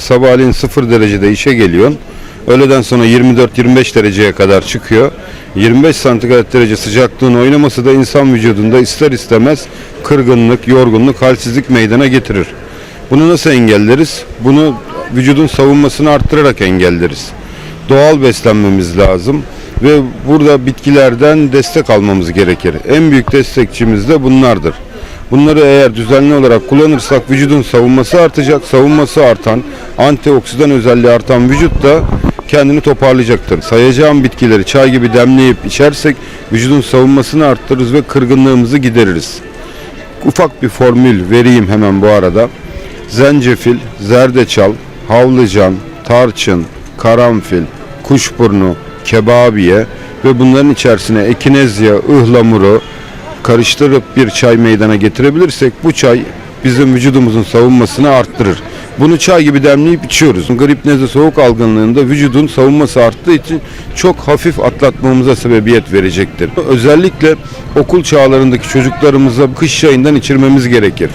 Sabahleyin 0 derecede işe geliyorsun. Öğleden sonra 24-25 dereceye kadar çıkıyor. 25 santigrat derece sıcaklığın oynaması da insan vücudunda ister istemez kırgınlık, yorgunluk, halsizlik meydana getirir. Bunu nasıl engelleriz? Bunu vücudun savunmasını arttırarak engelleriz. Doğal beslenmemiz lazım ve burada bitkilerden destek almamız gerekir. En büyük destekçimiz de bunlardır. Bunları eğer düzenli olarak kullanırsak vücudun savunması artacak. Savunması artan, antioksidan özelliği artan vücut da kendini toparlayacaktır. Sayacağım bitkileri çay gibi demleyip içersek vücudun savunmasını arttırırız ve kırgınlığımızı gideririz. Ufak bir formül vereyim hemen bu arada. Zencefil, zerdeçal, havlıcan, tarçın, karanfil, kuşburnu, kebabiye ve bunların içerisine ekinezya, ıhlamuru karıştırıp bir çay meydana getirebilirsek bu çay bizim vücudumuzun savunmasını arttırır. Bunu çay gibi demleyip içiyoruz. Grip nezle soğuk algınlığında vücudun savunması arttığı için çok hafif atlatmamıza sebebiyet verecektir. Özellikle okul çağlarındaki çocuklarımıza kış çayından içirmemiz gerekir.